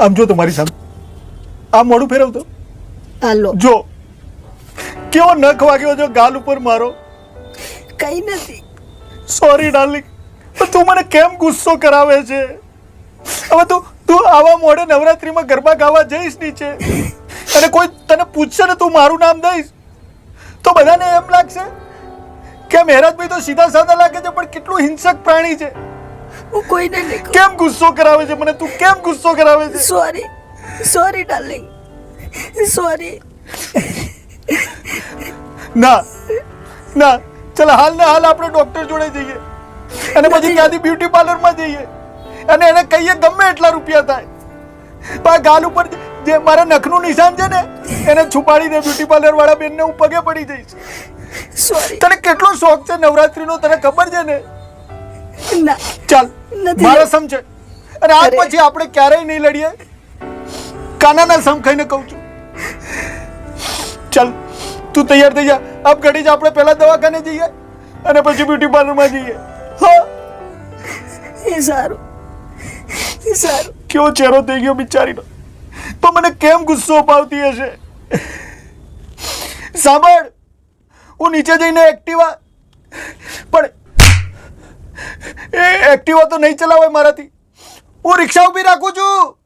આમ જો તમારી સામે. આમ મોઢું ફેરવતો. હાલો. જો. કેવો નખ વાગ્યો જો ગાલ ઉપર મારો. કઈ નથી. સોરી ડાર્લિંગ તું મને કેમ ગુસ્સો કરાવે છે? હવે તું તું આવા મોડે નવરાત્રીમાં ગરબા ગાવા જઈશ નીચે. અને કોઈ તને પૂછશે ને તું મારું નામ દઈશ? તો બધાને એમ લાગશે કે મહેરાજભાઈ તો સીધા સાધા લાગે છે પણ કેટલું હિંસક પ્રાણી છે. હું કોઈને નહીં કેમ ગુસ્સો કરાવે છે મને? તું કેમ ગુસ્સો કરાવે છે? સોરી સોરી ડાર્લિંગ સોરી ના. ના. ચાલ હાલ ને હાલ આપણે ડોક્ટર જોડે જઈએ. અને પછી ત્યાંથી બ્યુટી પાર્લરમાં જઈએ. અને એને કહીએ ગમે એટલા રૂપિયા થાય. પણ ગાલ ઉપર જે મારા નખનું નિશાન છે ને એને છુપાડી દે બ્યુટી પાર્લર વાળા બેનને હું પગે પડી જઈશ. સોરી તને કેટલો શોખ છે નવરાત્રીનો? તને ખબર છે ને? ના ચાલ. મારે સમજે અને આજ પછી આપણે ક્યારેય નહીં લડીએ. કાનાના સમ ખાઈને કહું છું. ચાલ તું તૈયાર થઈ જા. આપ ઘડી જ આપણે પહેલા દવાખાને જઈએ અને પછી બ્યુટી પાર્લરમાં જઈએ. હા. એ સારું. એ સારું. કેવો ચહેરો થઈ ગયો બિચારીનો. તો મને કેમ ગુસ્સો અપાવતી હશે? સાંભળ હું નીચે જઈને એક્ટિવા પણ એક્ટિવા તો નહીં ચલાવાય મારાથી. હું રિક્ષા ઊભી રાખું છું.